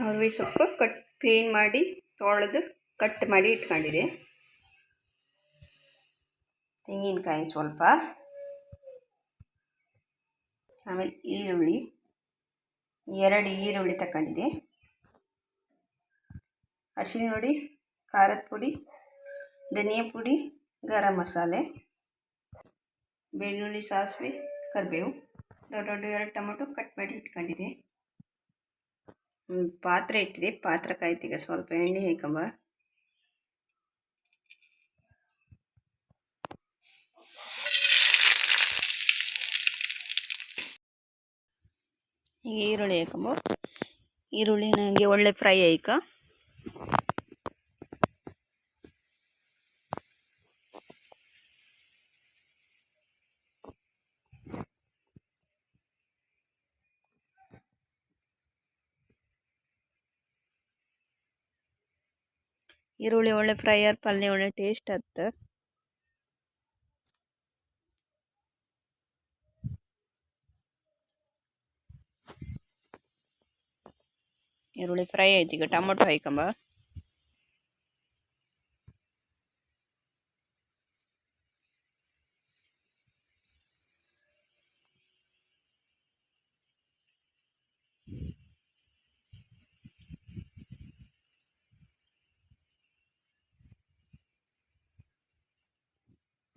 ನುವ್ವಿ ಸೊಪ್ಪು cut clean ಮಾಡಿ ತೊಳೆದು ಕಟ್ ಮಾಡಿ ಇಟ್ಕೊಂಡಿದೆ. ತೆಂಗಿನಕಾಯಿ ಸ್ವಲ್ಪ. ಆಮೇಲೆ ಈರುಳ್ಳಿ, ಎರಡು ಈರುಳ್ಳಿ ತಗೊಂಡಿದೆ ಅರಿಶಿನ ಪುಡಿ, ಖಾರದ ಪುಡಿ, ಧನಿಯಾ ಪುಡಿ, ಗರಂ ಮಸಾಲೆ, ಬೆಳ್ಳುಳ್ಳಿ, ಸಾಸಿವೆ, ಕರಿಬೇವು, ದೊಡ್ಡ ದೊಡ್ಡ ಎರಡು ಟೊಮೊಟೊ ಕಟ್ ಮಾಡಿ ಇಟ್ಕೊಂಡಿದೆ. ಪಾತ್ರೆ ಇಟ್ಟಿದೆ. ಪಾತ್ರೆ ಕಾಯ್ತೀಗ ಸ್ವಲ್ಪ ಎಣ್ಣೆ ಹಾಕಂಬ ಈಗ ಈರುಳ್ಳಿ ಹಾಕಂಬ ಈರುಳ್ಳಿ ನನಗೆ ಒಳ್ಳೆ ಫ್ರೈ ಆಯ್ಕ ಈರುಳ್ಳಿ ಒಳ್ಳೆ ಫ್ರೈಯರ್ ಪಲ್ಯ ಒಳ್ಳೆ ಟೇಸ್ಟ್ ಆತ. ಈರುಳ್ಳಿ ಫ್ರೈ ಆಯ್ತು ಈಗ ಟೊಮೊಟೊ ಹಾಕಂಬ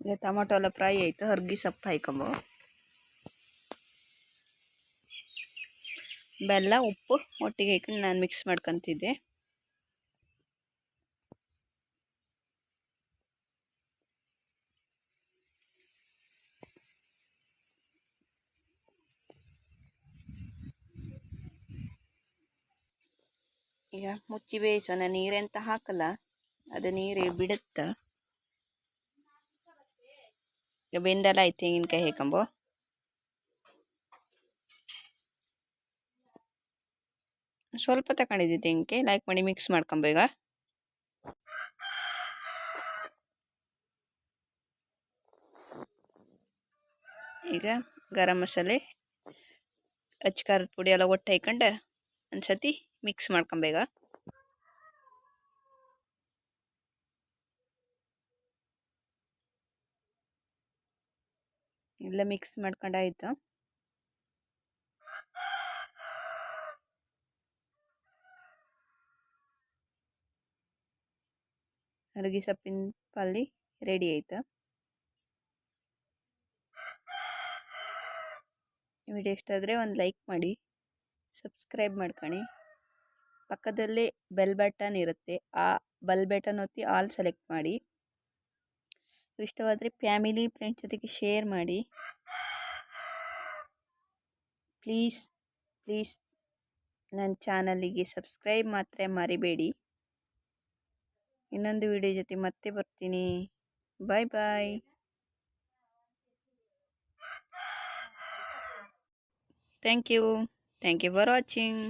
ಈಗ ಟೊಮೊಟೊ ಎಲ್ಲ ಫ್ರೈ ಆಯಿತು ಹರ್ಗಿ ಸೊಪ್ಪು ಹಾಕೊಂಬ ಬೆಲ್ಲ, ಉಪ್ಪು ಒಟ್ಟಿಗೆ ಹಾಕೊಂಡು ನಾನು ಮಿಕ್ಸ್ ಮಾಡ್ಕೊತಿದ್ದೆ. ಈಗ ಮುಚ್ಚಿ ಬೇಯಿಸೋಣ, ನೀರೆಂತ ಹಾಕಲ್ಲ, ಅದು ನೀರು ಬಿಡುತ್ತಾ? ಈಗ ಬೆಂದೆಲ್ಲ ಆಯ್ತು ತೆಂಗಿನಕಾಯಿ ಹೇಕಂಬು ಸ್ವಲ್ಪ ತಗೊಂಡಿದ್ದೆ ತೆಂಗಿನಕಾಯಿ ಲೈಕ್ ಮಾಡಿ ಮಿಕ್ಸ್ ಮಾಡ್ಕೊಂಬ ಈಗ. ಈಗ ಗರಂ ಮಸಾಲೆ, ಅಚ್ಚ ಖಾರದ ಪುಡಿ ಎಲ್ಲ ಒಟ್ಟು ಹಾಕೊಂಡು ಒಂದು ಸತಿ ಮಿಕ್ಸ್ ಮಾಡ್ಕೊಂಬೇಗ ಎಲ್ಲ ಮಿಕ್ಸ್ ಮಾಡ್ಕೊಂಡಾಯ್ತು. ಅರಗಿ ಸೊಪ್ಪಿನ ಪಲ್ಲಿ ರೆಡಿ ಆಯ್ತು. ವಿಡಿಯೋ ಇಷ್ಟ ಆದರೆ ಒಂದು ಲೈಕ್ ಮಾಡಿ ಸಬ್ಸ್ಕ್ರೈಬ್ ಮಾಡ್ಕೊಳ್ಳಿ. ಪಕ್ಕದಲ್ಲೇ ಬೆಲ್ ಬಟನ್ ಇರುತ್ತೆ. ಆ ಬೆಲ್ ಬಟನ್ ಒತ್ತಿ ಆಲ್ ಸೆಲೆಕ್ಟ್ ಮಾಡಿ. ಇಷ್ಟವಾದರೆ ಫ್ಯಾಮಿಲಿ, ಫ್ರೆಂಡ್ಸ್ ಜೊತೆಗೆ ಶೇರ್ ಮಾಡಿ. ಪ್ಲೀಸ್ ಪ್ಲೀಸ್ ನನ್ನ ಚಾನಲಿಗೆ ಸಬ್ಸ್ಕ್ರೈಬ್ ಮಾತ್ರ ಮರಿಬೇಡಿ. ಇನ್ನೊಂದು ವಿಡಿಯೋ ಜೊತೆ ಮತ್ತೆ ಬರ್ತೀನಿ. Bye bye. Thank you thank you for watching